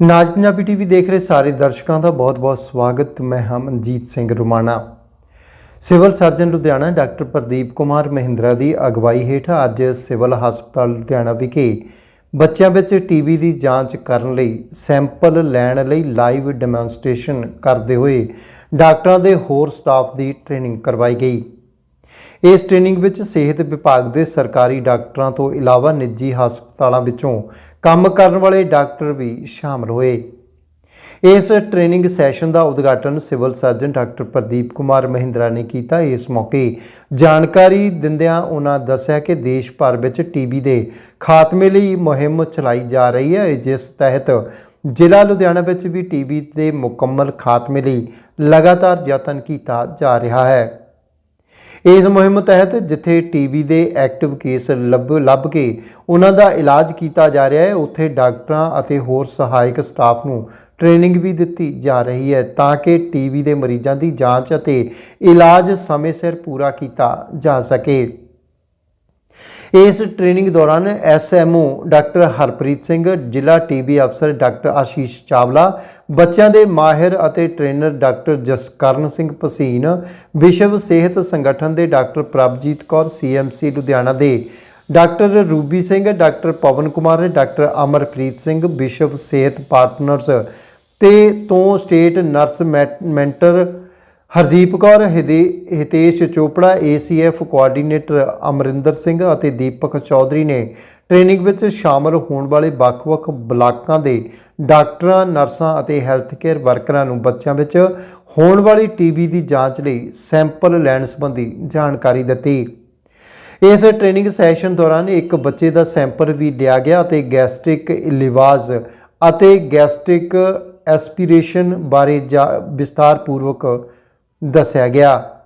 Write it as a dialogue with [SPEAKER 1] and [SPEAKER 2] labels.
[SPEAKER 1] ਨਾਜ Punjabi TV ਦੇਖ ਰਹੇ ਸਾਰੇ ਦਰਸ਼ਕਾਂ ਦਾ ਬਹੁਤ-ਬਹੁਤ ਸਵਾਗਤ। ਮੈਂ ਹਾਂ Manjit Singh Rumana. Civil surgeon Ludhiana doctor Pradeep Kumar Mahindra ਦੀ ਅਗਵਾਈ ਹੇਠ ਅੱਜ ਸਿਵਲ ਹਸਪਤਾਲ ਲੁਧਿਆਣਾ ਵਿਖੇ ਬੱਚਿਆਂ ਵਿੱਚ ਟੀਬੀ ਦੀ ਜਾਂਚ ਕਰਨ ਲਈ ਸੈਂਪਲ ਲੈਣ ਲਈ ਲਾਈਵ ਡੈਮੋਨਸਟ੍ਰੇਸ਼ਨ ਕਰਦੇ ਹੋਏ ਡਾਕਟਰਾਂ ਦੇ ਹੋਰ ਸਟਾਫ ਦੀ ਟ੍ਰੇਨਿੰਗ ਕਰਵਾਈ ਗਈ। ਇਸ ਟ੍ਰੇਨਿੰਗ ਵਿੱਚ ਸਿਹਤ ਵਿਭਾਗ ਦੇ ਸਰਕਾਰੀ ਡਾਕਟਰਾਂ ਤੋਂ ਇਲਾਵਾ ਨਿੱਜੀ ਹਸਪਤਾਲਾਂ ਵਿੱਚੋਂ ਕੰਮ ਕਰਨ ਵਾਲੇ ਡਾਕਟਰ ਵੀ ਸ਼ਾਮਲ ਹੋਏ। ਇਸ ਟ੍ਰੇਨਿੰਗ ਸੈਸ਼ਨ ਦਾ ਉਦਘਾਟਨ civil surgeon doctor Pradeep Kumar Mahindra ਨੇ ਕੀਤਾ। ਇਸ ਮੌਕੇ ਜਾਣਕਾਰੀ ਦਿੰਦਿਆਂ ਉਹਨਾਂ ਦੱਸਿਆ ਕਿ ਦੇਸ਼ ਭਰ ਵਿੱਚ ਟੀਬੀ ਦੇ ਖਾਤਮੇ ਲਈ ਮੁਹਿੰਮ ਚਲਾਈ ਜਾ ਰਹੀ ਹੈ। ਜਿਸ ਤਹਿਤ ਜ਼ਿਲ੍ਹਾ ਲੁਧਿਆਣਾ ਵਿੱਚ ਵੀ ਟੀਬੀ ਦੇ ਮੁਕੰਮਲ ਖਾਤਮੇ ਲਈ ਲਗਾਤਾਰ ਯਤਨ ਕੀਤਾ ਜਾ ਰਿਹਾ ਹੈ। ਇਸ ਮੁਹਿੰਮ ਤਹਿਤ ਜਿੱਥੇ ਟੀਬੀ ਦੇ ਐਕਟਿਵ ਕੇਸ ਲੱਭ ਲੱਭ ਕੇ ਉਹਨਾਂ ਦਾ ਇਲਾਜ ਕੀਤਾ ਜਾ ਰਿਹਾ ਹੈ, ਉੱਥੇ ਡਾਕਟਰਾਂ ਅਤੇ ਹੋਰ ਸਹਾਇਕ ਸਟਾਫ ਨੂੰ ਟ੍ਰੇਨਿੰਗ ਵੀ ਦਿੱਤੀ ਜਾ ਰਹੀ ਹੈ ਤਾਂ ਕਿ ਟੀਬੀ ਦੇ ਮਰੀਜ਼ਾਂ ਦੀ ਜਾਂਚ ਅਤੇ ਇਲਾਜ ਸਮੇਂ ਸਿਰ ਪੂਰਾ ਕੀਤਾ ਜਾ ਸਕੇ। ਇਸ ਟ੍ਰੇਨਿੰਗ ਦੌਰਾਨ ਐਸਐਮਓ ਡਾਕਟਰ ਹਰਪ੍ਰੀਤ ਸਿੰਘ, ਜ਼ਿਲ੍ਹਾ ਟੀਬੀ ਅਫਸਰ ਡਾਕਟਰ ਆਸ਼ੀਸ਼ ਚਾਵਲਾ, ਬੱਚਿਆਂ ਦੇ ਮਾਹਿਰ ਅਤੇ ਟ੍ਰੇਨਰ ਡਾਕਟਰ ਜਸਕਰਨ ਸਿੰਘ ਪਸੀਨ, ਵਿਸ਼ਵ ਸਿਹਤ ਸੰਗਠਨ ਦੇ ਡਾਕਟਰ ਪ੍ਰਭਜੀਤ ਕੌਰ, ਸੀਐਮਸੀ ਲੁਧਿਆਣਾ ਦੇ। Doctor Ruby Singh, doctor Pawan Kumar, doctor Amarpreet Singh, ਵਿਸ਼ਵ ਸਿਹਤ ਪਾਰਟਨਰਸ ਤੇ ਤੋਂ ਸਟੇਟ ਨਰਸ ਮੈਟ- ਮੈਂਟਰ ਹਰਦੀਪ ਕੌਰ, ਹਿਦੇ- ਹਿਤੇਸ਼ ਚੋਪੜਾ ਏਸੀਐਫ ਕੋਆਰਡੀਨੇਟਰ ਅਮਰਿੰਦਰ ਸਿੰਘ ਅਤੇ ਦੀਪਕ ਚੌਧਰੀ ਨੇ ਟ੍ਰੇਨਿੰਗ ਵਿੱਚ ਸ਼ਾਮਲ ਹੋਣ ਵਾਲੇ ਵੱਖ-ਵੱਖ ਬਲਾਕਾਂ ਦੇ ਡਾਕਟਰਾਂ, ਨਰਸਾਂ ਅਤੇ ਹੈਲਥ ਕੇਅਰ ਵਰਕਰਾਂ ਨੂੰ ਬੱਚਿਆਂ ਵਿੱਚ ਹੋਣ ਵਾਲੀ ਟੀਬੀ ਦੀ ਜਾਂਚ ਲਈ ਸੈਂਪਲ ਲੈਣ ਸੰਬੰਧੀ ਜਾਣਕਾਰੀ ਦਿੱਤੀ। ਇਸ ਟ੍ਰੇਨਿੰਗ ਸੈਸ਼ਨ ਦੌਰਾਨ ਇੱਕ ਬੱਚੇ ਦਾ ਸੈਂਪਲ ਵੀ ਲਿਆ ਗਿਆ ਅਤੇ ਗੈਸਟ੍ਰਿਕ ਲਿਵਾਜ਼ ਅਤੇ ਗੈਸਟ੍ਰਿਕ ਐਸਪੀਰੇਸ਼ਨ ਬਾਰੇ ਜਾ- ਵਿਸਤਾਰਪੂਰਵਕ ਦੱਸਿਆ ਗਿਆ।